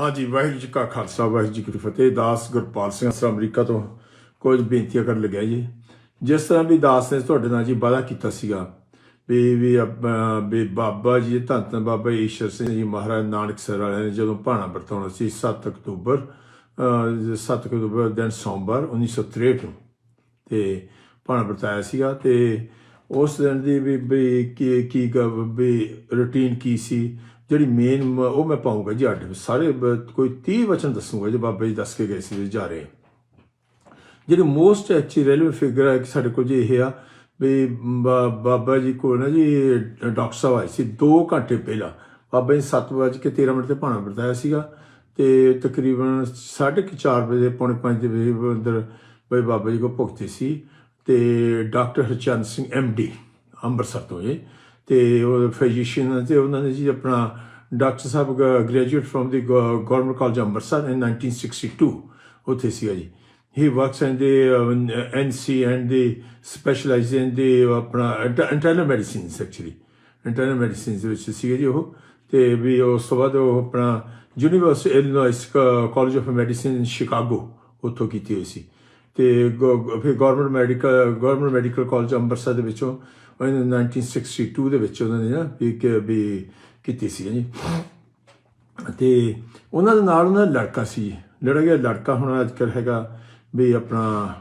ਹਾਂਜੀ ਵਾਹਿਗੁਰੂ ਜੀ ਕਾ ਖਾਲਸਾ ਵਾਹਿਗੁਰੂ ਜੀ ਕੀ ਫਤਿਹ। ਦਾਸ ਗੁਰਪਾਲ ਸਿੰਘ ਸਰ ਅਮਰੀਕਾ ਤੋਂ ਕੁਝ ਬੇਨਤੀਆਂ ਕਰਨ ਲੱਗਿਆ ਜੀ। ਜਿਸ ਤਰ੍ਹਾਂ ਵੀ ਦਾਸ ਨੇ ਤੁਹਾਡੇ ਨਾਲ ਜੀ ਵਾਅਦਾ ਕੀਤਾ ਸੀਗਾ ਵੀ ਵੀ ਆਪਾਂ- ਵੀ ਬਾਬਾ ਜੀ ਧੰਨ ਧੰਨ ਬਾਬਾ ਈਸ਼ਰ ਸਿੰਘ ਜੀ ਮਹਾਰਾਜ ਨਾਨਕ ਸਰ ਵਾਲਿਆਂ ਨੇ ਜਦੋਂ ਭਾਣਾ ਵਰਤਾਉਣਾ ਸੀ 7 ਅਕਤੂਬਰ ਅਹ, 7 ਅਕਤੂਬਰ ਦਿਨ ਸੋਮਵਾਰ 1963 ਨੂੰ ਤੇ ਭਾਣਾ ਵਰਤਾਇਆ ਸੀਗਾ ਤੇ ਉਸ ਦਿਨ ਦੀ ਵੀ ਕੀ ਕੀ ਵੀ ਰੁਟੀਨ ਕੀ ਸੀ? ਜਿਹੜੀ ਮੇਨ ਉਹ ਮੈਂ ਪਾਉਂਗਾ ਜੀ ਅੱਡ ਸਾਰੇ ਬ- ਕੋਈ 30 ਵਚਨ ਦੱਸੂਗਾ ਜੇ ਬਾਬਾ ਜੀ ਦੱਸ ਕੇ ਗਏ ਸੀ, ਜਾ ਰਹੇ। ਜਿਹੜੀ ਮੋਸਟ ਅੱਛੀ ਰੈਲੇਵੈਂਟ ਫਿਗਰ ਹੈ ਕਿ ਸਾਡੇ ਕੋਲ ਜੀ ਇਹ ਆ, ਵੀ ਬਾ- ਬਾਬਾ ਜੀ ਕੋਲ ਨਾ ਜੀ, ਡਾਕਟਰ ਸਾਹਿਬ ਆਏ ਸੀ 2 ਘੰਟੇ ਪਹਿਲਾਂ। ਬਾਬਾ ਜੀ 7:13 ਮਿੰਟ ਤੇ ਭਾਣਾ ਵਰਤਾਇਆ ਸੀਗਾ ਤੇ ਤਕਰੀਬਨ 4:30 ਵਜੇ, ਪੌਣੇ 5 ਵਜੇ ਅੰਦਰ ਬਈ ਬਾਬਾ ਜੀ ਕੋ ਭੁਗਤੇ ਸੀ ਤੇ ਡਾਕਟਰ ਹਰਚੰਦ ਸਿੰਘ ਡੀ ਅੰਮ੍ਰਿਤਸਰ ਤੋਂ ਇਹ। ਤੇ ਉਹ ਫਿਜ਼ੀਸ਼ੀਅਨ ਤੇ ਉਹਨਾਂ ਨੇ ਜੀ ਆਪਣਾ doctor Sahib graduate from the government college Amritsar in 1962 ਉੱਥੇ ਸੀਗਾ ਜੀ। He works in the uh, NC and the specialized in the ਆਪਣਾ internal medicines actually internal medicines ਵਿੱਚ ਸੀਗੇ ਜੀ ਉਹ। ਤੇ ਵੀ ਉਸ ਤੋਂ ਬਾਅਦ ਉਹ ਆਪਣਾ university Illinois college of medicine in Chicago ਉੱਥੋਂ ਕੀਤੀ ਹੋਈ ਸੀ। ਤੇ ਗ- ਫਿਰ government medical government medical college Amritsar ਦੇ ਵਿੱਚੋਂ 1962 ਦੇ ਵਿੱਚ ਉਹਨਾਂ ਨੇ ਨਾ ਵੀ ਵੀ ਕੀਤੀ ਸੀ ਜੀ। ਤੇ ਉਹਨਾਂ ਦੇ ਨਾਲ ਉਹਨਾਂ ਦਾ ਲੜਕਾ ਸੀ ਜਿਹੜਾ ਕਿ ਲੜਕਾ ਹੁਣ ਅੱਜ ਕੱਲ੍ਹ ਹੈਗਾ ਵੀ ਆਪਣਾ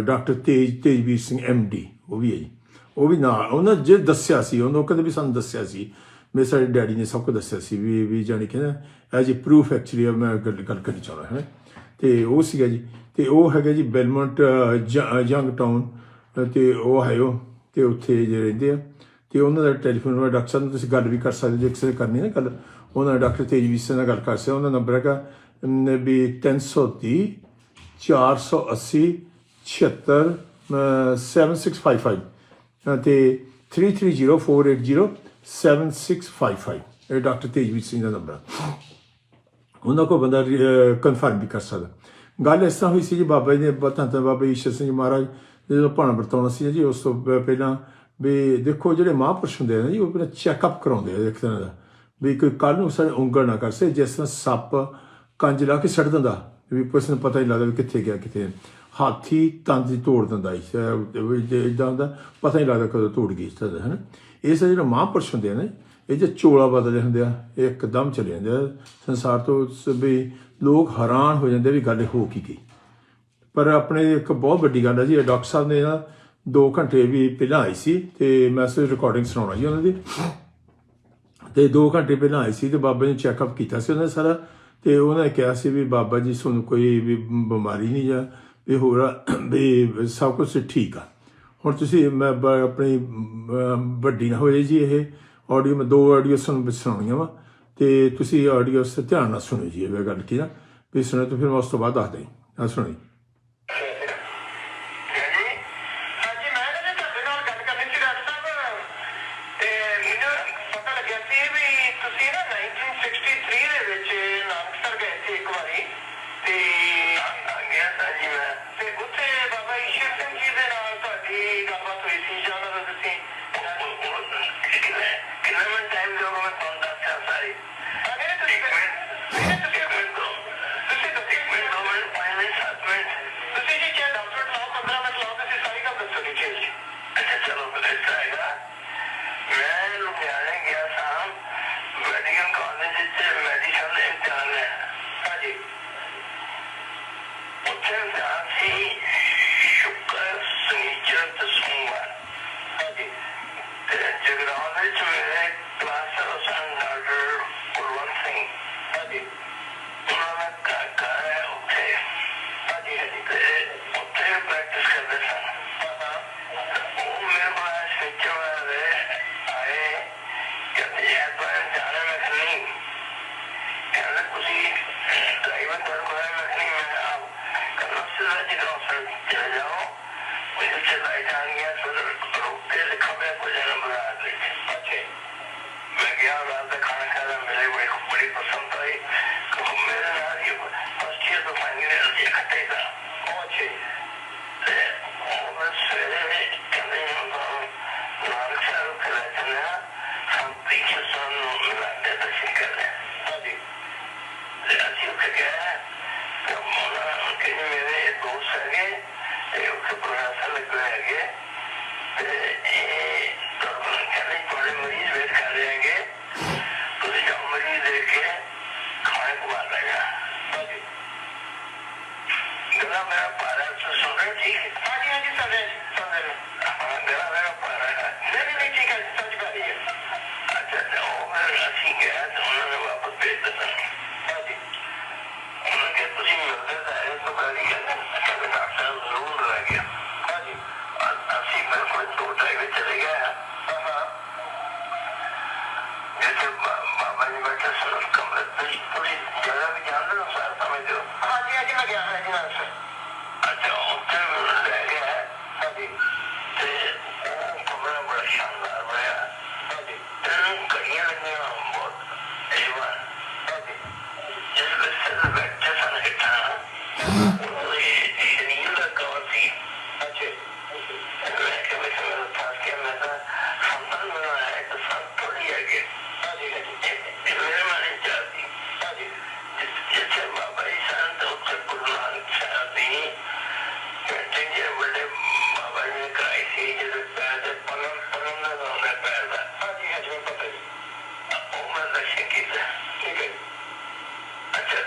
ਡਾਕਟਰ ਤੇਜ, ਤੇਜਵੀਰ ਸਿੰਘ ਡੀ ਉਹ ਵੀ ਹੈ ਜੀ। ਉਹ ਵੀ ਨਾਲ, ਉਹਨਾਂ ਜੇ ਦੱਸਿਆ ਸੀ, ਉਹਨੂੰ ਕਦੇ ਵੀ ਸਾਨੂੰ ਦੱਸਿਆ ਸੀ। ਮੇਰੇ ਸਾਡੇ ਡੈਡੀ ਨੇ ਸਭ ਕੁਝ ਦੱਸਿਆ ਸੀ ਵੀ ਵੀ ਜਾਣੀ ਕਿ ਨਾ ਐਜ ਅ ਪ੍ਰੂਫ ਐਕਚੁਅਲੀ ਮੈਂ ਗੱਲ ਗੱਲ ਕਰਨੀ ਚਾਹੁੰਦਾ, ਹਾਂ। ਤੇ ਉਹ ਸੀਗਾ ਜੀ। ਤੇ ਉਹ ਹੈਗਾ ਜੀ ਬੈਲਮੰਟ ਯੰਗ ਟਾਊਨ ਤੇ ਉਹ ਹੈ ਉਹ। ਤੇ ਉੱਥੇ ਜੇ ਰਹਿੰਦੇ ਆ। ਤੇ ਉਹਨਾਂ ਦਾ ਟੈਲੀਫੋਨ ਨੰਬਰ ਡਾਕਟਰ ਸਾਹਿਬ ਨੂੰ ਤੁਸੀਂ ਗੱਲ ਵੀ ਕਰ ਸਕਦੇ ਜੇ ਕਿਸੇ ਨੇ ਕਰਨੀ ਨਾ ਗੱਲ। ਉਹਨਾਂ ਦਾ ਡਾਕਟਰ ਤੇਜਵੀਰ ਸਿੰਘ ਨਾਲ ਗੱਲ ਕਰ ਸਕਦੇ ਉਹਨਾਂ ਦਾ ਨੰਬਰ ਹੈਗਾ ਅਮ, ਵੀ 330 480 76 ਅਹ, 7655 ਅਹ, ਤੇ 3304807655 ਇਹ ਡਾਕਟਰ ਤੇਜਵੀਰ ਸਿੰਘ ਦਾ ਨੰਬਰ ਉਹਨਾਂ ਕੋਲ ਬੰਦਾ ਕਨਫਰਮ ਵੀ ਕਰ ਸਕਦਾ। ਗੱਲ ਇਸ ਤਰ੍ਹਾਂ ਹੋਈ ਸੀ ਜੀ ਬਾਬਾ ਜੀ ਨੇ ਬਤਾਂ ਤਾਂ ਬਾਬਾ ਈਸ਼ਰ ਸਿੰਘ ਜੀ ਮਹਾਰਾਜ ਜਦੋਂ ਭਾਣਾ ਵਰਤਾਉਣਾ ਸੀ ਜੀ, ਉਸ ਤੋਂ ਪਹਿਲਾਂ ਵੀ ਦੇਖੋ ਜਿਹੜੇ ਮਹਾਂਪੁਰਸ਼ ਹੁੰਦੇ ਆ ਨਾ ਜੀ, ਉਹ ਪਹਿਲਾਂ ਚੈੱਕਅਪ ਕਰਾਉਂਦੇ ਆ ਇੱਕ ਤਰ੍ਹਾਂ ਦਾ। ਵੀ ਕੋਈ ਕੱਲ ਨੂੰ ਸਾਡੇ ਉਂਗਲ ਨਾ ਕਰ ਸੇ ਜਿਸ ਤਰ੍ਹਾਂ ਸੱਪ ਕੰਜ ਲਾ ਕੇ ਸੜ ਦਿੰਦਾ, ਵੀ ਪੁਲਿਸ ਨੂੰ ਪਤਾ ਹੀ ਲੱਗਦਾ ਵੀ ਕਿੱਥੇ ਗਿਆ, ਕਿੱਥੇ ਹਾਥੀ ਤੰਦ ਦੀ ਤੋੜ ਦਿੰਦਾ ਸੀ ਇਦਾਂ ਹੁੰਦਾ, ਪਤਾ ਹੀ ਲੱਗਦਾ ਕਦੋਂ ਤੋੜ ਗਈ ਇਸ ਤਰ੍ਹਾਂ ਹੈ ਨਾ ਇਸ ਜਿਹੜਾ ਮਹਾਂਪੁਰਸ਼ ਹੁੰਦੇ ਆ ਨਾ, ਇਹ ਜੇ ਚੋਲਾ ਬਦਲਦੇ ਹੁੰਦੇ ਆ, ਇਹ ਇੱਕਦਮ ਚਲੇ ਜਾਂਦੇ ਆ। ਸੰਸਾਰ ਤੋਂ ਵੀ ਲੋਕ ਹੈਰਾਨ ਹੋ ਜਾਂਦੇ ਵੀ ਗੱਲ ਹੋ ਕੀ ਗਈ। ਪਰ ਆਪਣੇ ਇੱਕ ਬਹੁਤ ਵੱਡੀ ਗੱਲ ਹੈ ਜੀ ਡਾਕਟਰ ਸਾਹਿਬ ਨੇ ਨਾ 2 ਘੰਟੇ ਵੀ ਪਹਿਲਾਂ ਆਈ ਸੀ ਤੇ ਮੈਂ ਸਿਰ ਰਿਕਾਰਡਿੰਗ ਸੁਣਾਉਣਾ ਜੀ ਉਹਨਾਂ ਦੀ। ਤੇ 2 ਘੰਟੇ ਪਹਿਲਾਂ ਆਈ ਸੀ ਤੇ ਬਾਬਾ ਨੇ ਚੈੱਕਅਪ ਕੀਤਾ ਸੀ ਉਹਨੇ ਸਾਰਾ ਤੇ ਉਹਨਾਂ ਨੇ ਕਿਹਾ ਸੀ ਵੀ ਬਾਬਾ ਜੀ ਤੁਹਾਨੂੰ ਕੋਈ ਵੀ ਬਿਮਾਰੀ ਨਹੀਂ ਜਾਂ ਵੀ ਹੋਰ ਵੀ ਸਭ ਕੁਝ ਠੀਕ ਆ। ਹੁਣ ਤੁਸੀਂ ਮੈਂ ਬ- ਆਪਣੀ ਵੱਡੀ ਨਾ ਹੋਏ ਜੀ ਇਹ ਆਡੀਓ ਮੈਂ ਦੋ ਆਡੀਓ ਸੁਣ ਸੁਣਾਉਣੀਆਂ ਵਾ ਤੇ ਤੁਸੀਂ ਆਡੀਓ ਸੇ ਧਿਆਨ ਨਾਲ ਸੁਣੋ ਜੀ ਇਹ ਗੱਲ ਕੀ ਨਾ ਵੀ ਸੁਣੋ ਤਾਂ ਫਿਰ ਮੈਂ ਉਸ ਤੋਂ ਬਾਅਦ ਦੱਸ ਦੇਂ ਆ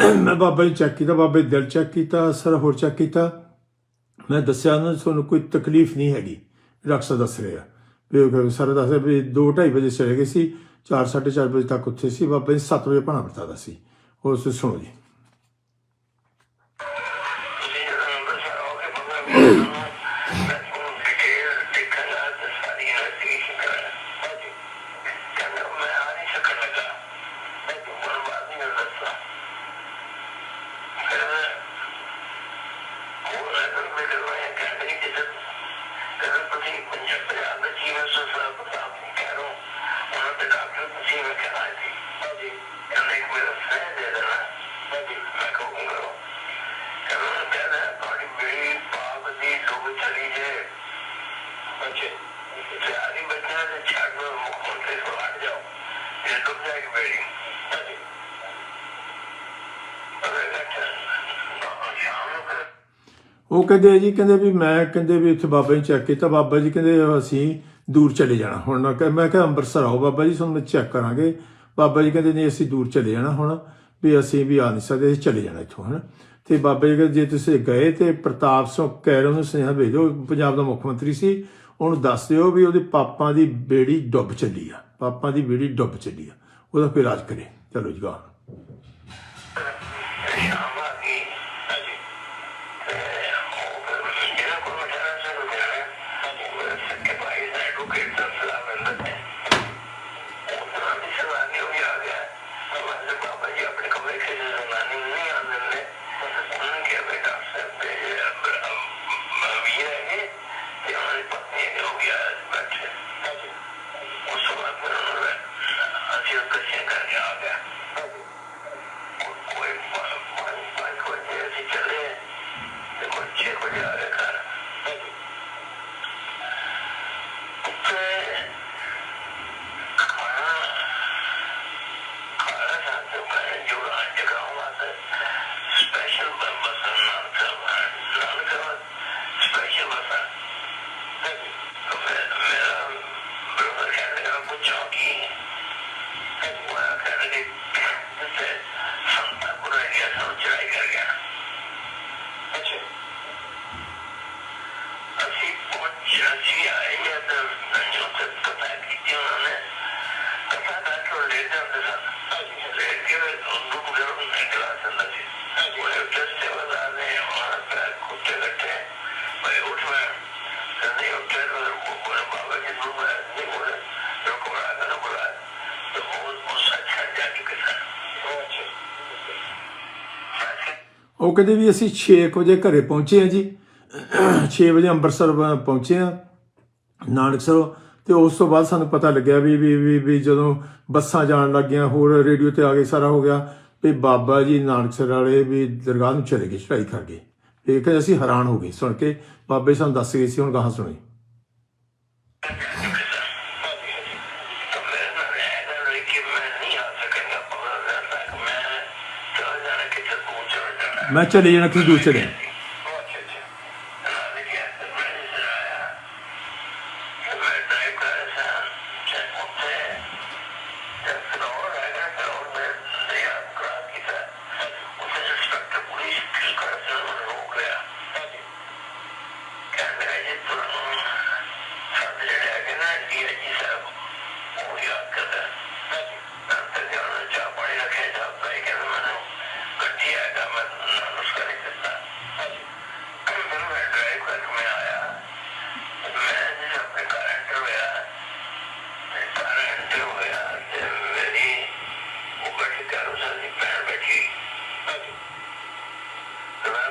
ਮੈਂ ਬਾਬਾ ਜੀ ਚੈੱਕ ਕੀਤਾ, ਬਾਬੇ ਦਿਲ ਚੈੱਕ ਕੀਤਾ, ਸਰ ਹੋਰ ਚੈੱਕ ਕੀਤਾ। ਮੈਂ ਦੱਸਿਆ ਉਹਨਾਂ ਤੁਹਾਨੂੰ ਕੋਈ ਤਕਲੀਫ ਨਹੀਂ ਹੈਗੀ। ਡਾਕਟਰ ਦੱਸ ਰਿਹਾ। ਵੀ ਸਰ ਦੱਸ ਰਿਹਾ ਵੀ 2:30 ਵਜੇ ਚਲੇ ਗਏ ਸੀ 4:30 4 ਵਜੇ ਤੱਕ ਉੱਥੇ ਸੀ, ਬਾਬਾ ਜੀ 7 ਵਜੇ ਭਾਣਾ ਵਰਤਾਦਾ ਸੀ। ਉਸ ਸੁਣੋ ਜੀ। ਉਹ ਕਹਿੰਦੇ ਜੀ, ਕਹਿੰਦੇ ਵੀ ਮੈਂ ਕਹਿੰਦੇ ਵੀ ਇੱਥੇ ਬਾਬਾ ਜੀ ਚੈੱਕ ਕੀਤਾ, ਬਾਬਾ ਜੀ ਕਹਿੰਦੇ ਅਸੀਂ ਦੂਰ ਚਲੇ ਜਾਣਾ। ਹੁਣ ਨਾ ਮੈਂ ਕਿਹਾ ਅੰਮ੍ਰਿਤਸਰ ਆਓ ਬਾਬਾ ਜੀ ਸਾਨੂੰ ਮੈਂ ਚੈੱਕ ਕਰਾਂਗੇ। ਬਾਬਾ ਜੀ ਕਹਿੰਦੇ, ਨਹੀਂ, ਅਸੀਂ ਦੂਰ ਚਲੇ ਜਾਣਾ ਹੁਣ, ਵੀ ਅਸੀਂ ਵੀ ਆ ਨਹੀਂ ਸਕਦੇ, ਅਸੀਂ ਚਲੇ ਜਾਣਾ ਇੱਥੋਂ, ਹਨ। ਤੇ ਬਾਬਾ ਜੀ ਕਹਿੰਦੇ, ਜੇ ਤੁਸੀਂ ਗਏ ਤੇ ਪ੍ਰਤਾਪ ਸਿੰਘ ਕੈਰੋਂ ਨੂੰ ਸੁਨੇਹਾ ਭੇਜੋ, ਪੰਜਾਬ ਦਾ ਮੁੱਖ ਮੰਤਰੀ ਸੀ, ਉਹਨੂੰ ਦੱਸ ਦਿਓ ਵੀ ਉਹਦੇ ਪਾਪਾਂ ਦੀ ਬੇੜੀ ਡੁੱਬ ਚੱਲੀ ਆ। ਪਾਪਾਂ ਦੀ ਬੇੜੀ ਡੁੱਬ ਚੱਲੀ ਆ। ਉਹਦਾ ਕੋਈ ਰਾਜ ਕਰੇ। ਚਲੋ ਜੀ ਗਾ Yeah. ਉਹ ਕਹਿੰਦੇ ਵੀ ਅਸੀਂ 6 ਵਜੇ ਘਰੇ ਪਹੁੰਚੇ ਆ ਜੀ। 6 ਵਜੇ ਅੰਮ੍ਰਿਤਸਰ ਪ- ਪਹੁੰਚੇ ਆ ਨਾਨਕਸਰ। ਤੇ ਉਸ ਤੋਂ ਬਾਅਦ ਸਾਨੂੰ ਪਤਾ ਲੱਗਿਆ ਵੀ ਵੀ ਵੀ, ਵੀ ਜਦੋਂ ਬੱਸਾਂ ਜਾਣ ਲੱਗੀਆਂ ਹੋਰ ਰੇਡੀਓ ਤੇ ਆ ਗਏ ਸਾਰਾ ਹੋ ਗਿਆ। ਵੀ ਬਾਬਾ ਜੀ ਨਾਨਕਸਰ ਵਾਲੇ ਵੀ ਦਰਗਾਹ ਨੂੰ ਚਲੇ ਗਏ ਚੜਾਈ ਕਰ ਗਏ ਇਹ ਕਿ ਅਸੀਂ ਹੈਰਾਨ ਹੋ ਗਏ। ਸੁਣ ਕੇ ਬਾਬੇ ਸਾਨੂੰ ਦੱਸ ਗਏ ਸੀ ਹੁਣ ਗਾਹਾਂ ਸੁਣੀ। Meçhele yerine kız dövüşelim.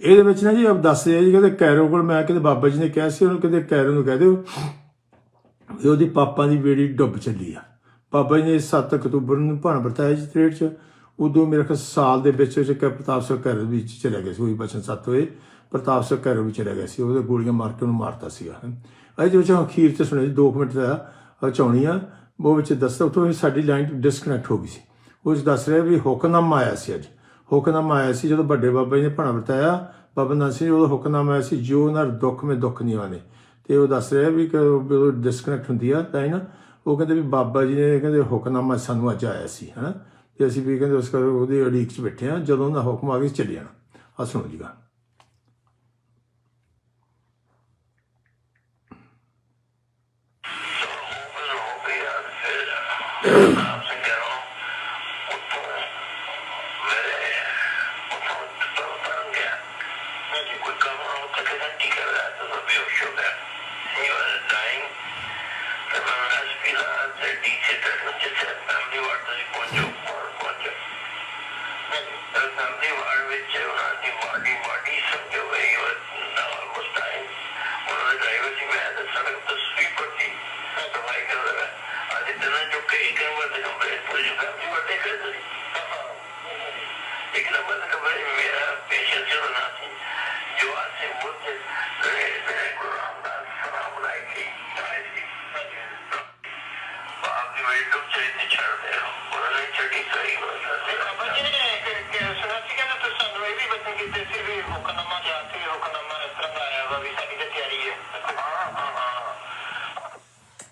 ਇਹਦੇ ਵਿੱਚ ਨਾ ਜੀ ਆਪ ਦੱਸ ਰਿਹਾ ਜੀ, ਕਹਿੰਦੇ ਕੈਰੋ ਕੋਲ ਮੈਂ ਕਹਿੰਦੇ ਬਾਬਾ ਜੀ ਨੇ ਕਿਹਾ ਸੀ, ਉਹਨੂੰ ਕਹਿੰਦੇ ਕੈਰੋ ਨੂੰ ਕਹਿ ਦਿਓ ਵੀ ਉਹਦੀ ਪਾਪਾ ਦੀ ਬੇੜੀ ਡੁੱਬ ਚੱਲੀ ਆ। ਬਾਬਾ ਜੀ ਨੇ 7 ਅਕਤੂਬਰ ਨੂੰ ਭਾਣ ਵਰਤਾਇਆ ਜੀ ਤ੍ਰੇਡ ਚ। ਉਦੋਂ ਮੇਰੇ ਖਿਆਲ ਸਾਲ ਦੇ ਵਿੱਚ ਵਿੱਚ ਪ੍ਰਤਾਪ ਸਿੰਘ ਘਰ ਵਿੱਚ ਚਲੇ ਗਿਆ ਸੀ, ਉਹੀ ਬਚਨ ਸੱਤ ਹੋਏ। ਪ੍ਰਤਾਪ ਸਿੰਘ ਘਰ ਵੀ ਚਲੇ ਗਿਆ ਸੀ, ਉਹਦੇ ਗੋਲੀਆਂ ਮਾਰ ਕੇ ਉਹਨੂੰ ਮਾਰਤਾ ਸੀਗਾ। ਇਹਦੇ ਵਿੱਚ ਅਖੀਰ ਤੇ ਸੁਣਿਆ ਜੀ 2 ਮਿੰਟ ਦਾ ਚਾਉਣੀ ਆ ਉਹ ਵਿੱਚ ਦੱਸਦਾ, ਉੱਥੋਂ ਸਾਡੀ ਲਾਈਨ ਡਿਸਕਨੈਕਟ ਹੋ ਗਈ ਸੀ। ਉਹ 'ਚ ਦੱਸ ਰਿਹਾ ਵੀ ਹੁਕਮਨਾਮਾ ਆਇਆ ਸੀ ਅੱਜ। ਹੁਕਨਾਮਾ ਆਇਆ ਸੀ ਜਦੋਂ ਵੱਡੇ ਬਾਬਾ ਜੀ ਨੇ ਭਾਣਾ ਵਰਤਾਇਆ ਬਾਬਾ ਨਾਨਕ ਸਿੰਘ ਜੀ ਉਹਦਾ ਹੁਕਮਨਾਮਾ ਆਇਆ ਸੀ ਜੋ ਨਰ ਦੁੱਖ ਮੇ ਦੁੱਖ ਨਹੀਂ ਆਣੇ ਤੇ ਉਹ ਦੱਸ ਰਿਹਾ ਵੀ ਕਿ ਡਿਸਕਨੈਕਟ ਹੁੰਦੀ ਆ ਤਾਂ ਨਾ ਉਹ ਕਹਿੰਦੇ ਵੀ ਬਾਬਾ ਜੀ ਨੇ ਕਹਿੰਦੇ ਹੁਕਨਾਮਾ ਸਾਨੂੰ ਅੱਜ ਆਇਆ ਸੀ ਹਨਾ ਤੇ ਅਸੀਂ ਵੀ ਕਹਿੰਦੇ ਉਸ ਕਰ ਉਹਦੀ ਅੜੀਕ 'ਚ ਬੈਠੇ ਆ ਜਦੋਂ ਉਹਦਾ ਹੁਕਮ ਆ ਗਿਆ ਚੱਲੇ ਜਾਣਾ ਆ ਸੁਣੋ ਜੀ ਗਾ तो Türkiye'nin özelliği çetrefilin çetrefilden bir vardır.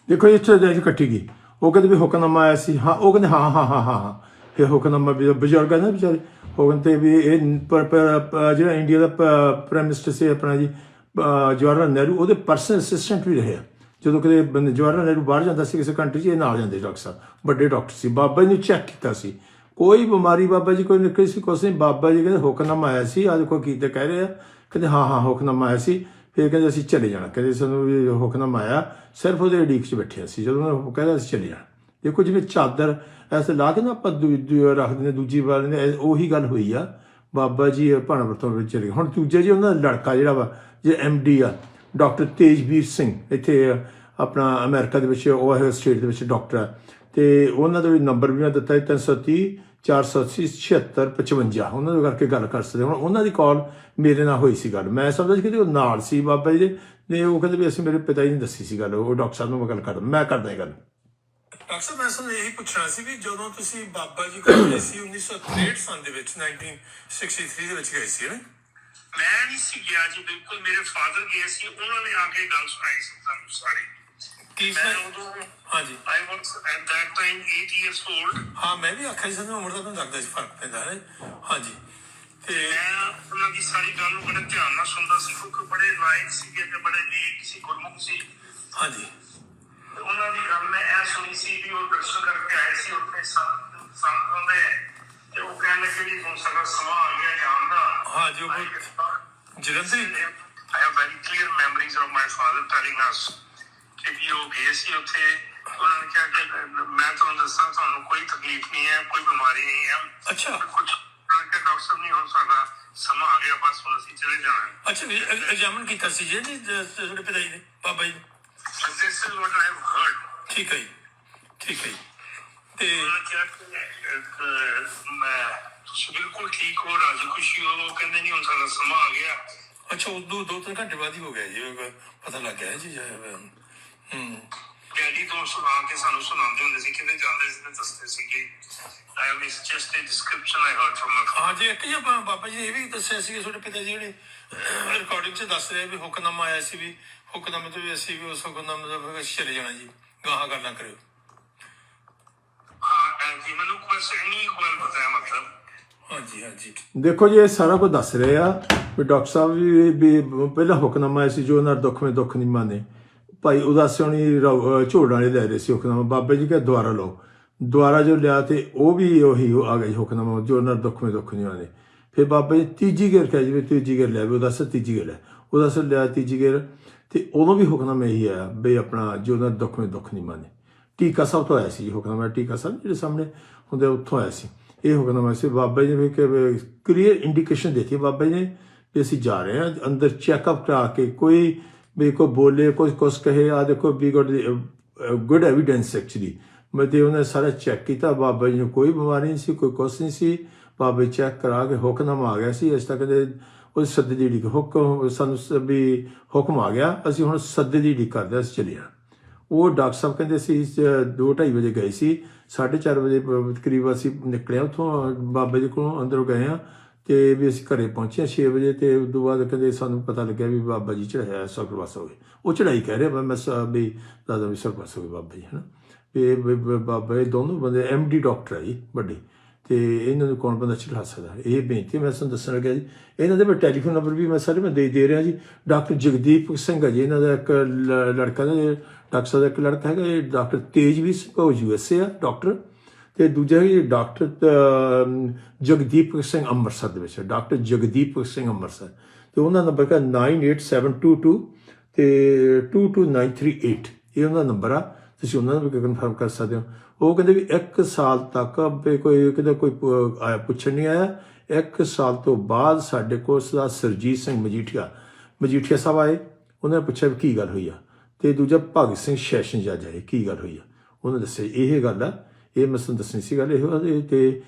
ਦੇਖੋ ਇਹ ਚ ਜੀ ਕੱਟੀ ਗਈ ਉਹ ਕਹਿੰਦੇ ਵੀ ਹੁਕਮਨਾਮਾ ਆਇਆ ਸੀ। ਹਾਂ, ਉਹ ਕਹਿੰਦੇ, ਹਾਂ ਹਾਂ ਹਾਂ ਹਾਂ ਹਾਂ। ਇਹ ਹੁਕਮਨਾਮਾ ਵੀ ਬਜ਼ੁਰਗ ਹੈ ਨਾ ਵਿਚਾਰੇ। ਉਹ ਕਹਿੰਦੇ ਵੀ ਇਹ ਜਿਹੜਾ ਇੰਡੀਆ ਦਾ ਪ੍ਰਾਈਮ ਮਿਨਿਸਟਰ ਸੀ ਆਪਣਾ ਜੀ ਜਵਾਹਰ ਲਾਲ ਨਹਿਰੂ, ਉਹਦੇ ਪਰਸਨਲ ਅਸਿਸਟੈਂਟ ਵੀ ਰਹੇ ਆ। ਜਦੋਂ ਕਦੇ ਬੰਦੇ ਜਵਾਹਰ ਲਾਲ ਨਹਿਰੂ ਬਾਹਰ ਜਾਂਦਾ ਸੀ, ਕਿਸੇ ਕੰਟਰੀ 'ਚ, ਇਹ ਨਾਲ ਜਾਂਦੇ ਡਾਕਟਰ ਸਾਹਿਬ। ਵੱਡੇ ਡਾਕਟਰ ਸੀ। ਬਾਬਾ ਜੀ ਨੇ ਚੈੱਕ ਕੀਤਾ ਸੀ। ਕੋਈ ਬਿਮਾਰੀ ਬਾਬਾ ਜੀ ਕੋਈ ਨਿਕਲੀ ਸੀ, ਕੁਛ ਨਹੀਂ। ਬਾਬਾ ਜੀ ਕਹਿੰਦੇ, ਹੁਕਮਨਾਮਾ ਆਇਆ ਸੀ। ਅੱਜ ਕੋਈ ਕੀਤੇ ਕਹਿ ਰਹੇ ਆ। ਕਹਿੰਦੇ, ਹਾਂ ਹਾਂ, ਹੁਕਮਨਾਮਾ ਆਇਆ ਸੀ। ਫਿਰ ਕਹਿੰਦੇ ਅਸੀਂ ਚਲੇ ਜਾਣਾ। ਕਹਿੰਦੇ ਸਾਨੂੰ ਵੀ ਹੁਕਮ ਆਇਆ ਸਿਰਫ ਉਹਦੇ ਉਡੀਕ 'ਚ ਬੈਠੇ ਸੀ ਜਦੋਂ ਉਹ ਕਹਿੰਦਾ, ਅਸੀਂ ਚਲੇ ਜਾਣਾ। ਦੇਖੋ ਜਿਵੇਂ ਚਾਦਰ ਐਸੇ ਲਾ ਕੇ ਨਾ ਆਪਾਂ ਦੂ- ਦੂ- ਰੱਖਦੇ ਦੂਜੀ ਵਾਰ ਨੇ ਉਹੀ ਗੱਲ ਹੋਈ ਆ। ਬਾਬਾ ਜੀ ਭਾਣਵਰ ਤੋਂ ਵਿੱਚ ਚਲੇ ਗਏ। ਹੁਣ ਦੂਜੇ ਜੀ ਉਹਨਾਂ ਦਾ ਲੜਕਾ ਜਿਹੜਾ ਵਾ, ਜੇ ਡੀ ਆ, ਡਾਕਟਰ ਤੇਜਵੀਰ ਸਿੰਘ, ਇੱਥੇ ਆਪਣਾ ਅਮਰੀਕਾ ਦੇ ਵਿੱਚ ਉਹ ਸਟੇਟ ਦੇ ਵਿੱਚ ਡਾਕਟਰ ਆ। ਤੇ ਉਹਨਾਂ ਦਾ ਵੀ ਨੰਬਰ ਵੀ ਮੈਂ ਦਿੱਤਾ ਹੈ 330 480 7655 ਉਹਨਾਂ ਦੇ ਕਰਕੇ ਗੱਲ ਕਰ ਸਕਦੇ ਹੁਣ ਉਹਨਾਂ ਦੀ ਕਾਲ ਮੇਰੇ ਨਾਲ ਹੋਈ ਸੀ ਗੱਲ। ਮੈਂ ਸਮਝਦਾ ਸੀ ਕਿ ਉਹ ਨਾਲ ਸੀ ਬਾਬਾ ਜੀ ਦੇ ਤੇ ਉਹ ਕਹਿੰਦੇ ਵੀ ਅਸੀਂ ਮੇਰੇ ਪਿਤਾ ਜੀ ਨੇ ਦੱਸੀ ਸੀ ਗੱਲ। ਉਹ ਡਾਕਟਰ ਸਾਹਿਬ ਨੂੰ ਮੈਂ ਗੱਲ ਕਰਦਾ। ਮੈਂ ਕਰਦਾ ਇਹ ਗੱਲ। ਡਾਕਟਰ ਸਾਹਿਬ ਮੈਂ ਤੁਹਾਨੂੰ ਇਹੀ ਪੁੱਛਣਾ ਸੀ ਵੀ ਜਦੋਂ ਤੁਸੀਂ ਬਾਬਾ ਜੀ ਕੋਲ ਗਏ ਸੀ 1963 ਸਾਲ ਦੇ ਵਿੱਚ 1963 ਦੇ ਵਿੱਚ ਗਏ ਸੀ ਨਾ? ਮੈਂ ਨਹੀਂ ਸੀ ਗਿਆ ਜੀ ਬਿਲਕੁਲ ਮੇਰੇ ਫਾਦਰ ਗਏ ਸੀ। ਉਹਨਾਂ ਨੇ ਆ ਕੇ ਗੱਲ ਸੁਣਾਈ ਸੀ ਸਾਨੂੰ ਸਾਰੀ। ਕੀ ਮੈਂ ਉਦੋਂ ਹਾਂਜੀ। I was at that time 8 years old ਹਾਂ ਮੈਂ ਵੀ ਆਖਿਆ ਸੀ ਸਾਨੂੰ ਉਮਰ ਦਾ ਮੈਨੂੰ ਲੱਗਦਾ ਸੀ ਫ਼ਰਕ ਪੈਂਦਾ ਹੈ ਹਾਂਜੀ। ਤੇ ਮੈਂ ਉਹਨਾਂ ਦੀ ਸਾਰੀ ਗੱਲ ਨੂੰ ਬੜੇ ਧਿਆਨ ਨਾਲ ਸੁਣਦਾ ਸੀ ਕਿਉਂਕਿ ਬੜੇ ਲਾਇਕ ਸੀਗੇ ਤੇ ਬੜੇ ਨੇਕ ਸੀ ਗੁਰਮੁਖ ਸੀ। ਹਾਂਜੀ। ਤੇ ਉਹਨਾਂ ਦੀ ਗੱਲ ਮੈਂ ਇਹ ਸੁਣੀ ਸੀ ਵੀ ਉਹ ਦਰਸ਼ਨ ਕਰਕੇ ਆਏ ਸੀ ਉੱਥੇ ਸੰਤ ਸੰਤ ਹੁੰਦੇ ਤੇ ਉਹ ਕਹਿਣ ਲੱਗੇ ਵੀ ਹੁਣ ਸਾਡਾ ਸਮਾਂ ਆ ਗਿਆ ਜਾਣ ਦਾ। ਹਾਂ ਜੋ ਬਹੁਤ Jalandhar? I have very clear memories of my father telling us ਕਿ ਵੀ ਉਹ ਗਏ ਸੀ ਉੱਥੇ ਉਹਨਾਂ ਨੇ ਕਿਹਾ ਕਿ ਮੈਂ ਤੁਹਾਨੂੰ ਦੱਸਾਂ ਤੁਹਾਨੂੰ ਕੋਈ ਤਕਲੀਫ ਨਹੀਂ ਹੈ ਕੋਈ ਬਿਮਾਰੀ ਨਹੀਂ ਹੈ। ਅੱਛਾ। ਕੁਝ ਉਹਨਾਂ ਨੇ ਡਾਕਟਰ ਨਹੀਂ ਹੁਣ ਸਾਡਾ ਸਮਾਂ ਆ ਗਿਆ ਬਸ ਹੁਣ ਅਸੀਂ ਚਲੇ ਜਾਣਾ। ਹੈ ਅੱਛਾ ਵੀ ਐਗਜ਼ਾਮਨ ਕੀਤਾ ਸੀ ਜੀ ਜੀ, ਤੁਹਾਡੇ ਪਿਤਾ ਜੀ ਨੇ ਬਾਬਾ ਜੀ ਨੇ? This is what I have heard. ਠੀਕ ਹੈ ਜੀ ਠੀਕ ਹੈ ਜੀ। ਤੇ ਉਹਨਾਂ ਨੇ ਕਿਹਾ ਕਿ ਅਹ, ਮੈਂ ਤੁਸੀਂ ਬਿਲਕੁਲ ਠੀਕ ਹੋ ਰਾਜੀ ਖੁਸ਼ੀ ਹੋ ਉਹ ਕਹਿੰਦੇ ਨਹੀਂ ਹੁਣ ਸਾਡਾ ਸਮਾਂ ਆ ਗਿਆ। ਅੱਛਾ ਉਦੋਂ ਦੋ ਤਿੰਨ ਘੰਟੇ ਬਾਅਦ ਹੀ ਹੋ ਗਿਆ ਜੀ ਉਹ ਪਤਾ ਲੱਗ ਗਿਆ ਜੀ ਹੂੰ ਡੈਡੀ ਤੋਂ ਸੁਣਾ ਕੇ ਸਾਨੂੰ ਸੁਣਾਉਂਦੇ ਹੁੰਦੇ ਸੀ ਕਿਤੇ ਜਾਂਦੇ ਸੀ ਤੇ ਦੱਸਦੇ ਸੀ ਕਿ I have is just a description I heard from my father. ਹਾਂ ਜੀ ਇੱਕ ਜੀ ਬਾਬਾ ਜੀ ਇਹ ਵੀ ਦੱਸਿਆ ਸੀ ਤੁਹਾਡੇ ਪਿਤਾ ਜੀ ਜਿਹੜੇ ਰਿਕਾਰਡਿੰਗ 'ਚ ਦੱਸ ਰਹੇ ਵੀ ਹੁਕਮਨਾਮਾ ਆਇਆ ਸੀ ਵੀ ਹੁਕਮਨਾਮੇ ਤੋਂ ਵੀ ਅਸੀਂ ਵੀ ਉਸ ਹੁਕਮਨਾਮੇ ਦਾ ਫਿਰ ਚਲੇ ਜਾਣਾ ਜੀ। ਗਾਹਾਂ ਗੱਲਾਂ ਕਰਿਓ। ਹਾਂ ਐਂ ਜੀ ਮੈਨੂੰ ਬਸ ਇੰਨੀ ਕੁ ਗੱਲ ਪਤਾ ਹੈ ਮਤਲਬ। ਹਾਂਜੀ ਹਾਂਜੀ ਦੇਖੋ ਜੀ ਇਹ ਸਾਰਾ ਕੁਝ ਦੱਸ ਰਹੇ ਆ ਵੀ ਡਾਕਟਰ ਸਾਹਿਬ ਵੀ ਵੀ ਪਹਿਲਾ ਹੁਕਮਨਾਮਾ ਆਇਆ ਸੀ ਜੋ ਉਹਨਾਂ ਦੁੱਖ ਮੇ ਦੁੱਖ ਨਹੀਂ ਮਾਨੇ ਭਾਈ ਉਦਾਸਿਆਣੀ ਝੋੜ ਵਾਲੇ ਲੈ ਰਹੇ ਸੀ ਹੁਕਮਨਾਮਾ। ਬਾਬੇ ਜੀ ਕਹੇ, ਦੁਆਰਾ ਲਓ। ਦੁਆਰਾ ਜੋ ਲਿਆ ਤੇ ਉਹ ਵੀ ਉਹੀ ਆ ਗਿਆ ਜੀ ਹੁਕਮਨਾਮਾ, ਜੋ ਉਹਨਾਂ ਦੁੱਖ ਮੇ ਦੁੱਖ ਨਹੀਂ ਮਾਨੇ ਫਿਰ ਬਾਬਾ ਜੀ ਤੀਜੀ ਗੇਰ ਕਹੇ ਜਿਵੇਂ ਤੀਜੀ ਗੇਰ ਲੈ ਵੀ ਉਦਾਸ ਤੀਜੀ ਗੇਰ ਲੈ ਉਦਾਸ ਲਿਆ ਤੀਜੀ ਗੇਰ ਤੇ ਉਦੋਂ ਵੀ ਹੁਕਮਨਾਮਾ ਇਹੀ ਆਇਆ ਵੀ ਆਪਣਾ ਜੋ ਉਹਨਾਂ ਦੁੱਖ ਮੇ ਦੁੱਖ ਨਹੀਂ ਮਾਨੇ। ਟੀਕਾ ਸਾਹਿਬ ਤੋਂ ਆਇਆ ਸੀ ਜੀ ਹੁਕਮਨਾਮਾ, ਟੀਕਾ ਸਾਹਿਬ ਜਿਹੜੇ ਸਾਹਮਣੇ ਹੁੰਦੇ ਉੱਥੋਂ ਆਇਆ ਸੀ। ਇਹ ਹੁਕਮਨਾਮਾ ਸੀ। ਬਾਬਾ ਜੀ ਨੇ ਕਿ ਕਲੀਅਰ ਇੰਡੀਕੇਸ਼ਨ ਦਿੱਤੀ। ਬਾਬਾ ਜੀ ਨੇ ਵੀ ਅਸੀਂ ਜਾ ਰਹੇ ਹਾਂ, ਅੰਦਰ ਚੈੱਕਅਪ ਕਰਾ ਕੇ ਕੋਈ ਵੀ ਕੋ ਬੋਲੇ ਕੋਈ ਕੁਛ ਕਹੇ ਆ ਦੇਖੋ ਵੀ ਗੁੱਡ ਗੁੱਡ ਐਵੀਡੈਂਸ ਐਕਚੁਅਲੀ ਮੈਂ ਤੇ ਉਹਨੇ ਸਾਰਾ ਚੈੱਕ ਕੀਤਾ ਬਾਬਾ ਜੀ ਨੂੰ ਕੋਈ ਬਿਮਾਰੀ ਨਹੀਂ ਸੀ ਕੋਈ ਕੁਛ ਨਹੀਂ ਸੀ। ਬਾਬਾ ਚੈੱਕ ਕਰਾ ਕੇ ਹੁਕਮ ਆ ਗਿਆ ਸੀ ਅਜੇ ਤੱਕ ਦੇ ਉਹ ਸੱਦੇ ਦੀ ਢੀਕ ਹੁਕਮ ਸਾਨੂੰ ਸ- ਵੀ ਹੁਕਮ ਆ ਗਿਆ ਅਸੀਂ ਹੁਣ ਸੱਦੇ ਦੀ ਢੀਕ ਕਰਦੇ ਹਾਂ, ਅਸੀਂ ਚਲੇ ਹਾਂ। ਉਹ ਡਾਕਟਰ ਸਾਹਿਬ ਕਹਿੰਦੇ ਸੀ 2:30 ਵਜੇ ਗਏ ਸੀ 4:30 ਵਜੇ ਪ- ਕਰੀਬ ਅਸੀਂ ਨਿਕਲੇ ਉੱਥੋਂ ਬਾਬੇ ਜੀ ਕੋਲੋਂ ਅੰਦਰੋਂ ਗਏ ਆ ਤੇ ਵੀ ਅਸੀਂ ਘਰੇ ਪਹੁੰਚੇ 6 ਵਜੇ ਤੇ ਉਸ ਤੋਂ ਬਾਅਦ ਕਹਿੰਦੇ ਸਾਨੂੰ ਪਤਾ ਲੱਗਿਆ ਵੀ ਬਾਬਾ ਜੀ ਚੜਾਇਆ ਸਰਪ੍ਰਵਾਸ ਹੋ ਗਏ। ਉਹ ਚੜਾਈ ਕਹਿ ਰਿਹਾ, ਮੈਂ ਸ- ਵੀ ਦਾਦਾ ਵੀ ਸਰਪ੍ਰਵਾਸ ਹੋ ਗਏ ਬਾਬਾ ਜੀ, ਹਨਾ। ਵੀ ਇਹ ਬਾਬਾ, ਇਹ ਦੋਨੋਂ ਬੰਦੇ ਐਮਡੀ ਡਾਕਟਰ ਆ ਜੀ, ਵੱਡੇ। ਤੇ ਇਹਨਾਂ ਨੂੰ ਕੌਣ ਬੰਦਾ ਚੜਾ ਸਕਦਾ? ਇਹ ਬੇਨਤੀ ਮੈਂ ਤੁਹਾਨੂੰ ਦੱਸਣ ਲੱਗਿਆ ਜੀ। ਇਹਨਾਂ ਦੇ ਮੈਂ ਟੈਲੀਫੋਨ ਨੰਬਰ ਵੀ ਮੈਂ ਸਾਰੇ ਮੈਂ ਦੇ ਦੇ ਰਿਹਾ ਜੀ। ਡਾਕਟਰ ਜਗਦੀਪ ਸਿੰਘ ਹੈ ਜੀ, ਇਹਨਾਂ ਦਾ ਇੱਕ ਲ- ਲੜਕਾ ਦਾ ਡਾਕਟਰ ਸਾਹਿਬ ਦਾ ਇੱਕ ਲੜਕਾ ਹੈਗਾ, ਇਹ ਡਾਕਟਰ ਤੇਜਵੀਰ ਸਿੰਘ, ਉਹ ਯੂਐਸਏ ਆ, ਡਾਕਟਰ। ਤੇ ਦੂਜਾ ਹੈ ਡਾਕਟਰ ਜਗਦੀਪ ਸਿੰਘ ਅੰਮ੍ਰਿਤਸਰ ਦੇ ਵਿੱਚ ਡਾਕਟਰ ਜਗਦੀਪ ਸਿੰਘ ਅੰਮ੍ਰਿਤਸਰ। ਤੇ ਉਹਨਾਂ ਦਾ ਨੰਬਰ ਹੈ 98722 ਤੇ 22938 ਇਹ ਉਹਨਾਂ ਦਾ ਨੰਬਰ ਆ। ਤੁਸੀਂ ਉਹਨਾਂ ਨੂੰ ਵੀ ਕਨਫਰਮ ਕਰ ਸਕਦੇ ਹੋ। ਉਹ ਕਹਿੰਦੇ ਵੀ 1 ਸਾਲ ਤੱਕ ਕੋਈ ਕਿਤੇ ਕੋਈ ਆਇਆ, ਪੁੱਛਣ ਨਹੀਂ ਆਇਆ। 1 ਸਾਲ ਤੋਂ ਬਾਅਦ ਸਾਡੇ ਕੋਲ ਸਰਦਾਰ ਸਰਜੀਤ ਸਿੰਘ ਮਜੀਠੀਆ ਮਜੀਠੀਆ ਸਾਹਿਬ ਆਏ। ਉਹਨਾਂ ਨੇ ਪੁੱਛਿਆ ਵੀ ਕੀ ਗੱਲ ਹੋਈ ਆ? ਤੇ ਦੂਜਾ ਭਗਤ ਸਿੰਘ ਸੈਸ਼ਨ ਜੱਜ ਆਏ। ਕੀ ਗੱਲ ਹੋਈ ਆ? ਉਹਨਾਂ ਦੱਸਿਆ, ਇਹ ਗੱਲ ਆ ਇਹ ਮੈਂ ਤੁਹਾਨੂੰ ਦੱਸਣੀ ਸੀ ਗੱਲ ਇਹ ਤੇ